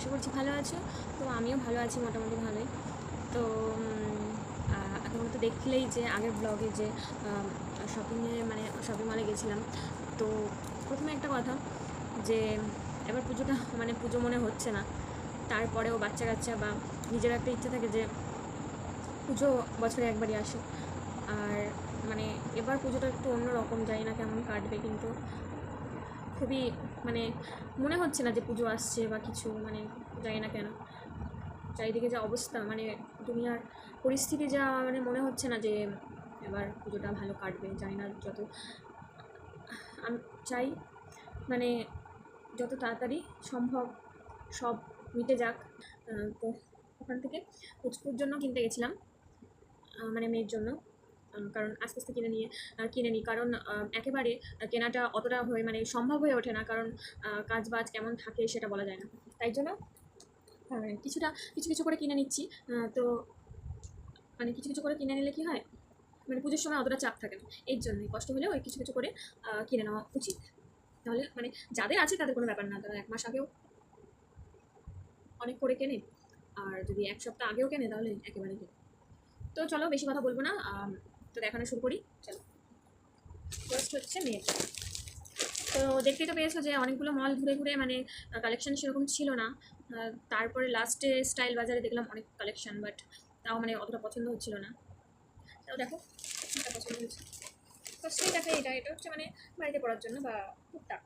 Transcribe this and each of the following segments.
আশা করছি ভালো আছো। তো আমিও ভালো আছি মোটামুটি ভালোই। তো তোমরা তো দেখলেই যে আগের ব্লগে যে শপিংয়ে মানে শপিং মলে গেছিলাম। তো প্রথমে একটা কথা যে, এবার পুজোটা মানে পুজো মনে হচ্ছে না। তারপরেও বাচ্চা কাচ্চা বা নিজের একটা ইচ্ছা থাকে যে, পুজো বছরে একবারই আসে। আর মানে এবার পুজোটা একটু অন্যরকম, জানি না কেমন কাটবে কিন্তু খুবই মানে মনে হচ্ছে না যে পুজো আসছে বা কিছু মানে জানি না কেন। চারিদিকে যা অবস্থা মানে দুনিয়ার পরিস্থিতি যা মানে মনে হচ্ছে না যে এবার পুজোটা ভালো কাটবে, জানি না যত, আমি, চাই মানে যত তাড়াতাড়ি সম্ভব সব মিটে যাক। তো ওখান থেকে পুচকুর জন্য কিনতে গেছিলাম মানে মেয়ের জন্য। কারণ আস্তে আস্তে কিনে নিয়ে কিনে নিই। কারণ একেবারে কেনাটা অতটা হয়ে মানে সম্ভব হয়ে ওঠে না। কারণ কাজ বাজ কেমন থাকে সেটা বলা যায় না। তাই জন্য কিছুটা, কিছু কিছু করে কিনে নিচ্ছি। তো মানে কিছু কিছু করে কিনে নিলে কি হয়? মানে পুজোর সময় অতটা চাপ থাকে না। এর জন্যই কষ্ট হলেও ওই কিছু কিছু করে কিনে নেওয়া উচিত। তাহলে মানে যাদের আছে তাদের কোনো ব্যাপার না। তারা এক মাস আগেও অনেক করে কেনে। আর যদি এক সপ্তাহ আগেও কেনে তাহলে একেবারে কেনে। তো চলো, বেশি কথা বলব না। তো দেখানো শুরু করি, চলো। ফার্স্ট হচ্ছে মেয়ের তো দেখতেই তো পেয়েছ যে অনেকগুলো মল ঘুরে ঘুরে মানে কালেকশন সেরকম ছিল না। তারপরে লাস্টে স্টাইল বাজারে দেখলাম অনেক কালেকশন বাট তাও মানে অতটা পছন্দ হচ্ছিল না। তাও দেখো এটা পছন্দ হয়েছে ফার্স্টেই দেখো এটা এটা হচ্ছে মানে বাড়িতে পড়ার জন্য বা টুকটাক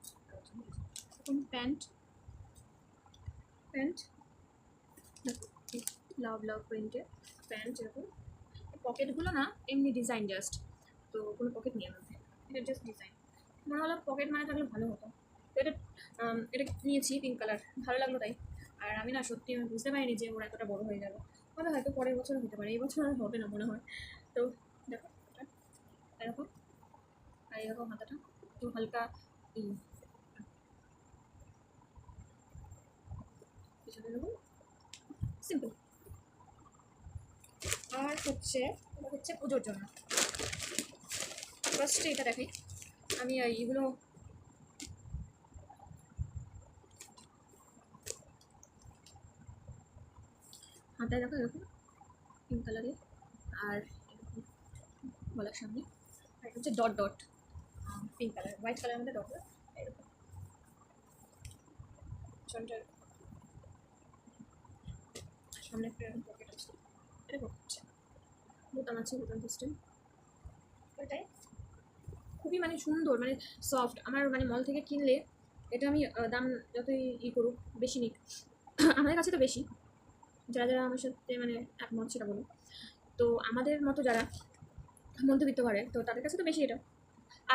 এখন প্যান্ট। প্যান্ট। লাভ লাভ প্রিন্টের প্যান্ট এরকম। পকেটগুলো না এমনি ডিজাইন জাস্ট তো কোনো পকেট এর মধ্যে এটা জাস্ট ডিজাইন মনে হলো পকেট মানে থাকলে ভালো হতো। তো এটা এটা নিয়েছি পিঙ্ক কালার ভালো লাগল তাই। আর আমি না সত্যি আমি বুঝতে পারিনি যে ওরা এতটা বড় হয়ে যাবে। হবে হয়তো পরের বছর হতে পারে এই বছর আর হবে না মনে হয়। তো দেখো এরকম। আর এরকম হাতাটা, একটু হালকা সিম্পল আর হচ্ছে হচ্ছে পুজোর জন্য ফার্স্টে এটা দেখি আমি এই এগুলো হাতায় দেখো এরকম পিঙ্ক কালারের আর এরকম গলার সামনে, আর হচ্ছে dot dot pink colour white কালারের মধ্যে ডট ডট এরকম। সামনে একটা এরকম পকেট আছে এরকম হচ্ছে বোতাম আছে বোতাম সিস্টেম। ওইটাই খুবই মানে সুন্দর মানে সফট আমার মানে মল থেকে কিনলে এটা আমি দাম যতই ই করুক, বেশি নিক। আমাদের কাছে তো বেশি। যারা যারা আমার সাথে মানে একমত, সেটা বলো তো আমাদের মতো যারা মধ্যবিত্ত ঘরে, তো তাদের কাছে তো বেশি এটা।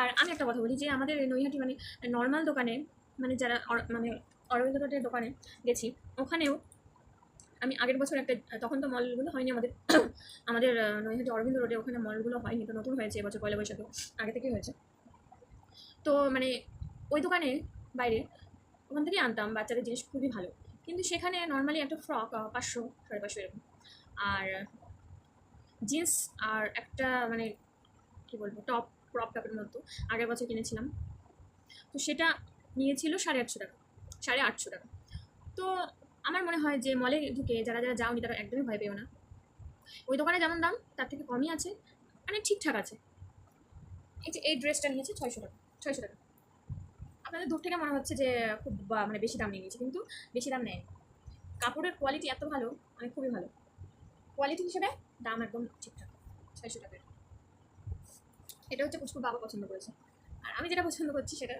আর আমি একটা কথা বলি যে, আমাদের নৈহাটি মানে নর্মাল দোকানে মানে যারা মানে অরবিন্দ দোকানে গেছি, ওখানেও আমি আগের বছর একটা, তখন তো মলগুলো হয়নি আমাদের আমাদের নৈহাটি অরবিন্দ রোডে ওখানে মলগুলো হয়নি, তো নতুন হয়েছে, এবছর পয়লা বৈশাখে, আগে থেকে হয়েছে। তো মানে ওই দোকানে বাইরে, ওখান থেকেই আনতাম, বাচ্চাদের জিনিস খুবই ভালো। কিন্তু সেখানে নর্মালি একটা ফ্রক পাঁচশো, সাড়ে পাঁচশো এরকম। আর জিন্স আর একটা মানে কী বলব টপ ক্রপ টপের মতো, আগের বছর কিনেছিলাম। তো সেটা নিয়েছিল সাড়ে আটশো টাকা, সাড়ে আটশো টাকা। তো আমার মনে হয় যে মলে ঢুকে যারা যারা যাওনি তারা একদমই ভয় পেও না। ওই দোকানে যেমন দাম, তার থেকে কমই আছে মানে ঠিকঠাক আছে। এই যে এই ড্রেসটা নিয়েছে ছয়শো টাকা ছয়শো টাকা। আপনাদের দূর থেকে মনে হচ্ছে যে খুব মানে বেশি দাম নিয়ে নিয়েছে, কিন্তু বেশি দাম নেয়। কাপড়ের কোয়ালিটি এত ভালো মানে খুবই ভালো। কোয়ালিটি হিসেবে দাম একদম ঠিকঠাক, ছয়শো টাকার এটা হচ্ছে পুষ্পুর বাবা পছন্দ করেছে। আর আমি যেটা পছন্দ করছি সেটা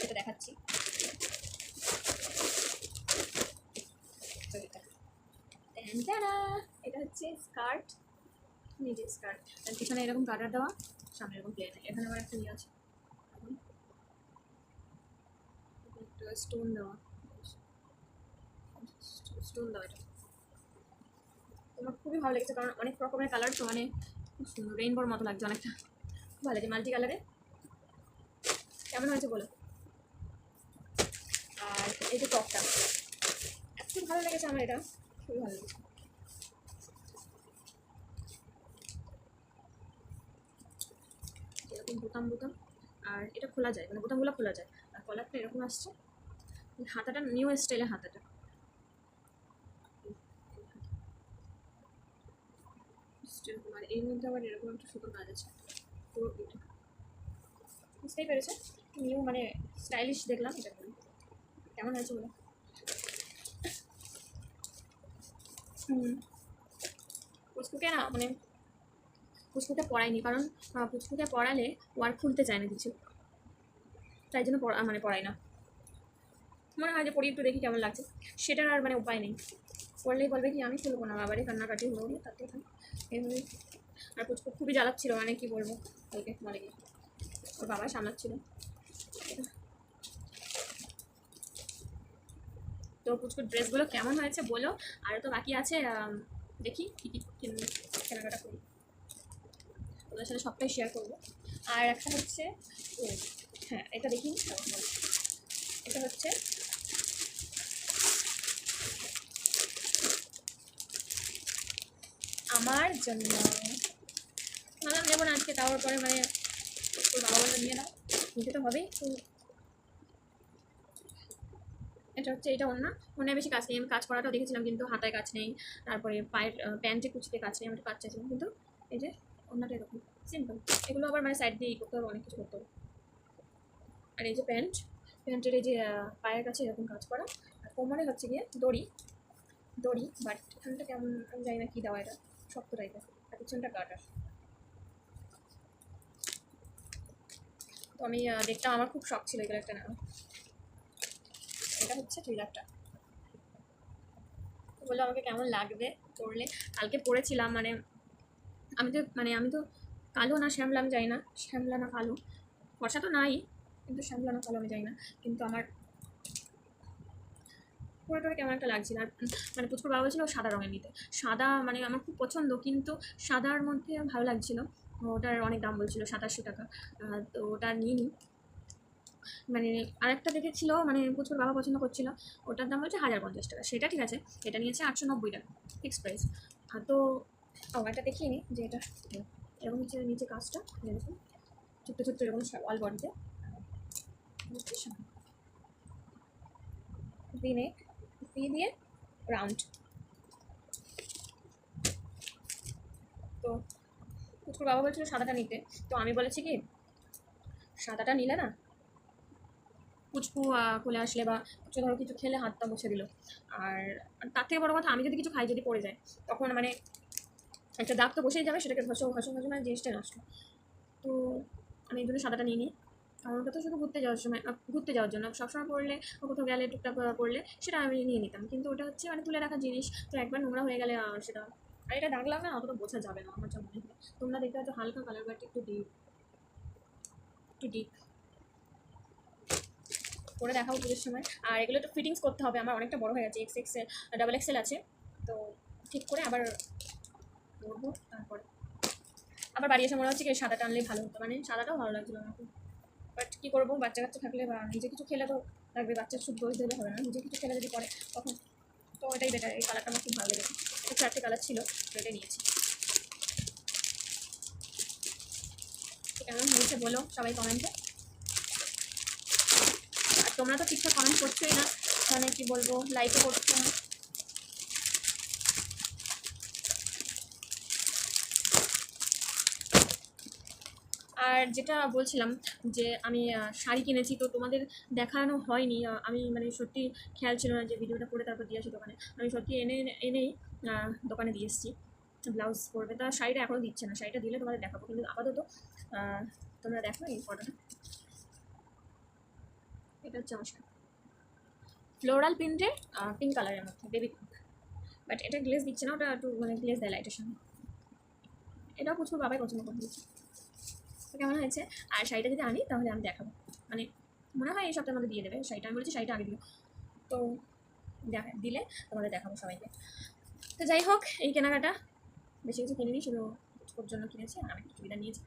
সেটা দেখাচ্ছি তো এটা। এটা হচ্ছে স্কার্ট, নিজের স্কার্ট। এরকম দেওয়া, সামনে এখানে আবার একটা ইয়ে আছে। স্টোন দেওয়া। স্টোন দেওয়া এটা। আমার খুবই ভালো লেগেছে, কারণ অনেক রকমের কালার তো মানে খুব সুন্দর। রেইনবোর মতো লাগছে অনেকটা। ভালো লাগছে। মাল্টি কালারে কেমন হয়েছে বলো? আর এই যে টপটা, এত ভালো লেগেছে আমার এটা। খুবই ভালো এরকম বোতাম বোতাম, আর এটা খোলা যায় মানে বোতামগুলো খোলা যায়। আর কলারটা এরকম আসছে মানে হাতাটা নিউ স্টাইলের হাতাটা। আর মানে এর মধ্যে আবার এরকম একটা সুতো কাজ আছে। বুঝতেই পেরেছে নিউ মানে স্টাইলিশ দেখলাম, এটা কেমন হয়েছে বলে পুচকুকে না মানে পুচকুকে পড়াইনি কারণ পুচকুকে পড়ালে ওয়ার খুলতে চায় না কিছু। তাই জন্য পড়া মানে পড়াই না। মনে হয় যে পড়ি, একটু দেখি কেমন লাগছে। সেটার আর মানে উপায় নেই। পড়লেই বলবে কি, আমি খুলবো না, বাবারে, কান্নাকাটি হলো তার থেকে। এইভাবে আর পুচকু খুবই জ্বালাচ্ছিল মানে কি বলব, কালকে মারে গিয়ে ওর বাবা সামলাচ্ছিল। তো পুচকুর ড্রেসগুলো কেমন হয়েছে বলো। আরও তো বাকি আছে দেখি কী কী কেনাকাটা করি। ওদের সাথে সবটাই শেয়ার করব। আর একটা হচ্ছে হ্যাঁ এটা দেখি এটা হচ্ছে, আমার জন্য। ভাবলাম নেব না আজকে তাওয়ার পরে মানে তোর বাবা বলল নিয়ে নাও। নিতে তো হবেই, তো এটা হচ্ছে, এটা অন্য। অন্য বেশি কাজ নেই। আমি কাজ করাটাও দেখেছিলাম, কিন্তু হাতায় কাজ নেই। তারপরে পায়ের প্যান্টে কুচিতে কাজ নেই, আমি কাজ চাইছিলাম। কিন্তু এই যে অন্যটা এরকম সিম্পল এগুলো আবার মানে সাইড দিয়ে করতে হবে, অনেক কিছু করতে হবে। আর এই যে প্যান্ট, প্যান্টের এই যে পায়ের কাছে এরকম কাজ করা। আর কোমরে হচ্ছে গিয়ে দড়ি দড়ি বাট এখানটা কেমন, আমি জানি না কী দেওয়া এটা, শক্ত টাইপের আর পিছনটা কাটার তো আমি দেখতাম, আমার খুব শখ ছিল এগুলো একটা নেওয়া এটা হচ্ছে থ্রিলারটা বলল, আমাকে কেমন লাগবে পরলে কালকে পরেছিলাম মানে আমি তো মানে আমি তো কালো না শ্যামলা আমি যাই না, শ্যামলা না কালো। ফর্সা তো নাই, কিন্তু শ্যামলা না কালো আমি যাই না। কিন্তু আমার পুরোটা কেমন একটা লাগছিল। আর মানে পুচকুর বাবা ছিল সাদা রঙের নিতে। সাদা মানে আমার খুব পছন্দ, কিন্তু সাদার মধ্যে ভালো লাগছিল। ওটার অনেক দাম বলছিল, সাতাশশো টাকা। তো ওটা নিয়ে নিই মানে আরেকটা দেখেছিল মানে প্রচুর বাবা পছন্দ করছিল, ওটার দাম হচ্ছে হাজার পঞ্চাশ টাকা। সেটা ঠিক আছে, এটা নিয়েছে আটশো নব্বই টাকা ফিক্স প্রাইস আর তো, ও এটা দেখিয়ে নিই যে এটা, এরকম হচ্ছে নিচে কাজটা এরকম ছোট্ট ছোট্ট এরকম অল বডিতে ভি দিয়ে রাউন্ড তো পুচকুর বাবা বলছিল সাদাটা নিতে। তো আমি বলেছি কি, সাদাটা নিলে না পুচকু কোলে আসলে বা কিছু ধরো কিছু খেলে হাতটা মুছে দিল। আর তার থেকে বড় কথা, আমি যদি কিছু খাই যদি পড়ে যায়, তখন মানে একটা দাগ তো বসেই যাবে, সেটাকে ঘষো ঘষো ঘষো মানে জিনিসটা নষ্ট। তো আমি এই জন্য সাদাটা নিয়ে নিই। কারণ ওটা তো শুধু ঘুরতে যাওয়ার সময় ঘুরতে যাওয়ার জন্য। সবসময় পড়লে কোথাও গেলে, টুকটাক পড়লে সেটা আমি নিয়ে নিতাম। কিন্তু ওটা হচ্ছে মানে তুলে রাখা জিনিস। তো একবার নোংরা হয়ে গেলে সেটা আর এটা দাগ লাগলে না অতটা বোঝা যাবে না, আমার যা মনে হয়। তোমরা দেখতে পাচ্ছ হালকা কালার বাট একটু ডিপ একটু ডিপ করে দেখাবো পুজোর সময়। আর এগুলো একটু ফিটিংস করতে হবে, আমার অনেকটা বড় হয়ে গেছে এক্স এক্স ডাবল এক্সেল আছে। তো ঠিক করে আবার করব তারপরে। আবার বাড়ি এসে মনে হচ্ছে কি সাদাটা আনলেই ভালো হতো। মানে সাদাটাও ভালো লাগছিল আমার বাট কী করব? বাচ্চা কাচ্চা থাকলে বা নিজে কিছু খেলে তো লাগবে বাচ্চার শুধু দোষ দিলে হবে না। নিজে কিছু খেলে যদি পরে তখন তো এটাই বেটার এই কালারটা আমার খুব ভালো লেগেছে। এই চারটে কালার ছিল, তো এটাই নিয়েছি। কেমন হয়েছে বলো সবাই কমেন্টে তোমরা তো ঠিকঠাক কমেন্ট করছোই না। মানে কি বলব লাইকও করছ না। আর যেটা বলছিলাম যে আমি শাড়ি কিনেছি, তো তোমাদের দেখানো হয়নি। আমি মানে সত্যি খেয়াল ছিল না যে ভিডিওটা করে তারপর দিয়ে আসি দোকানে। আমি সত্যি এনে এনেই দোকানে দিয়ে এসেছি। ব্লাউজ করবে তা শাড়িটা এখনও দিচ্ছে না। শাড়িটা দিলে তোমাদের দেখাবো। কিন্তু আপাতত তোমরা দেখো এই ফটোটা এটা হচ্ছে আমার ফ্লোরাল প্রিন্টে পিঙ্ক কালারের মধ্যে বেবি পিঙ্ক বাট এটা গ্লেজ দিচ্ছে না, ওটা একটু মানে গ্লেজ দেয় লাইটের সঙ্গে এটাও প্রচুর বাবাই পছন্দ করে দিয়েছে। তো কেমন হয়েছে? আর শাড়িটা যদি আনি, তাহলে আমি দেখাবো। মানে মনে হয় এই সপ্তাহের মধ্যে দিয়ে দেবে। শাড়িটা আমি বলেছি, শাড়িটা আগে দিও। তো দেখা, দিলে তোমাদের দেখাবো সবাইকে। তো যাই হোক, এই কেনাকাটা। বেশি কিছু কিনিনি, শুধু ওর জন্য কিনেছি, আর আমি একটু চুড়িদার নিয়েছি।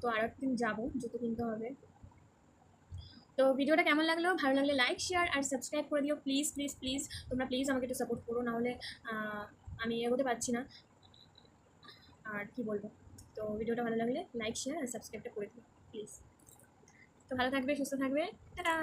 তো আর একদিন যাব, জুতো কিনতে হবে। তো ভিডিওটা কেমন লাগল? ভালো লাগলে লাইক শেয়ার আর সাবস্ক্রাইব করে দিও। প্লিজ প্লিজ প্লিজ তোমরা প্লিজ আমাকে একটু সাপোর্ট করো, নাহলে আমি এগোতে পারছি না। আর কি বলব? তো ভিডিওটা ভালো লাগলে লাইক শেয়ার আর সাবস্ক্রাইবটা করে দিও প্লিজ তো ভালো থাকবে, সুস্থ থাকবে। টাটা